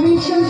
Oh,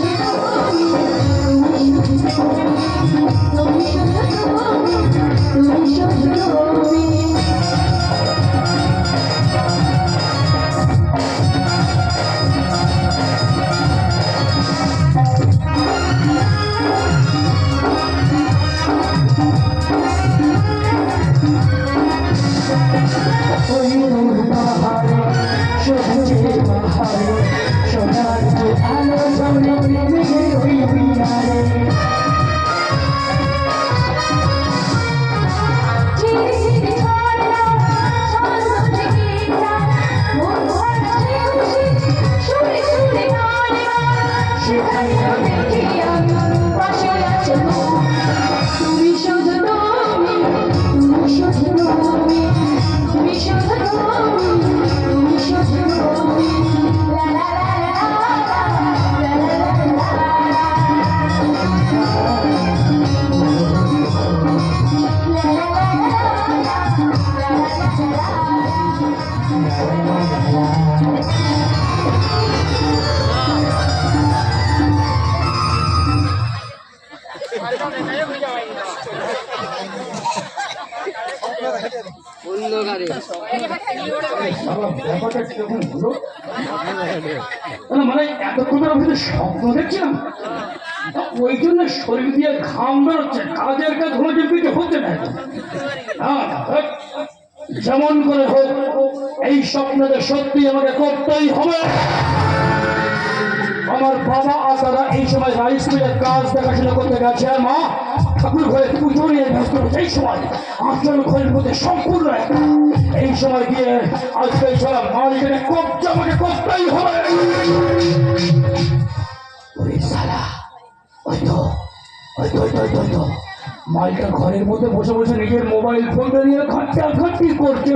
হলো? না, মানে স্বপ্ন দেখছিলাম ওই জন্য শরীর দিয়ে ঘাম বেরোচ্ছে কাজের কাজ হলো হতে না হ্যাঁ, যেমন করে হোক এই স্বপ্নটা সত্যি আমাকে করতেই হবে আমার বাবা আর দাদা এই সময় রাইস মিলের কাজ দেখাশোনা করতে গেছে মা ঠাকুর ঘরে পুজো নিয়ে ব্যস্ত এই সময় আচল ঘরের মধ্যে সম্পূর্ণ একটা এই সময় গিয়ে আজকে সারা মালিকের কবজা আমাকে করতেই হবে। ওই তো ওই তো ওই তো ওই তো, ওই তো। মালটা ঘরের মধ্যে বসে বসে নিজের মোবাইল ফোনটা নিয়ে ঘাটটা ঘাটতি করছে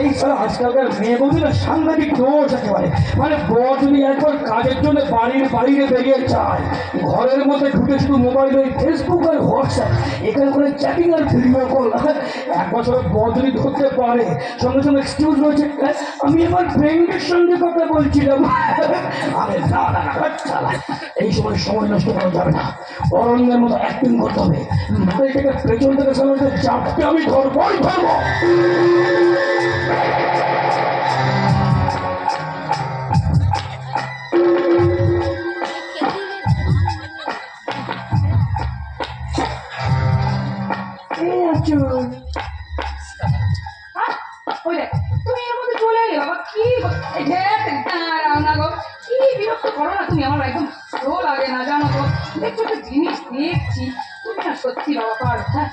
এই সারা আজকালকার মেয়ে বন্ধুরা সাংঘাতিক দোষ একেবারে মানে বর যদি একবার কাজের জন্য বাড়ির বাইরে বেরিয়ে যায় ঘরের মধ্যে ঢুকে শুধু মোবাইলে ফেসবুক আর হোয়াটসঅ্যাপ এখানে করে চ্যাটিং আর ভিডিও কল এক বছর বর যদি ধরতে পারে সঙ্গে সঙ্গে এক্সকিউজ রয়েছে "হ্যাঁ, আমি আমার ফ্রেন্ডের সঙ্গে কথা বলছিলাম। আরে না না না এই সময় সময় নষ্ট করা যাবে না। অরণ্যের মতো অ্যাক্টিং করতে হবে। মাথায় থেকে পেছন থেকে চাপতে আমি ধরবই ধরবো তুমি এর চলে এলে বাবা কি গো- এই যে দাঁড়াও না গো কি বিরক্ত করো তুমি আমার একদম ভালো লাগে না জানো তো দেখছ একটা জিনিস দেখছি সত্যি বাবা পারো হ্যাঁ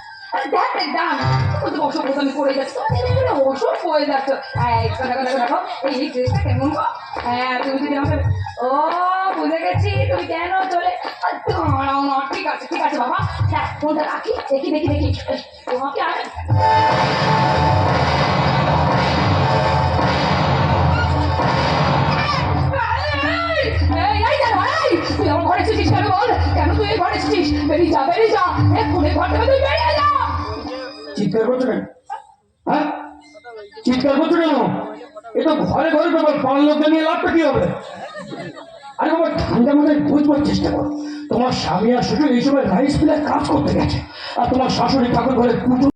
দেখ দেখ দাম তুমি তো অসুখ আমি করে যাচ্ছ তুমি অসুখ হয়ে যাচ্ছ দেখো দেখো দেখো এই ড্রেসটা কেমন হ্যাঁ তুমি ও বুঝে গেছি তুমি কেন চলে দাঁড়াও না ঠিক আছে ঠিক আছে বাবা হ্যাঁ ফোনটা রাখি দেখি দেখি দেখি। তোমাকে আর তুই আমার ঘরে কেন বল? কেন তুই এই ঘরে এসেছিস? বেরিয়ে যা, যা। তুই বেরিয়ে যা। চিৎকার করছ কেন হ্যাঁ চিৎকার করছ কেন এ তো ঘরে ঘরে তোমার পান লোককে নিয়ে লাভটা কি হবে আরে বাবা ঠান্ডা মাথায় বুঝবার চেষ্টা করো তোমার স্বামী আর শ্বশুর এই সময় রাইস মিলের কাজ করতে গেছে আর তোমার শাশুড়ি ঠাকুর ঘরে পুজো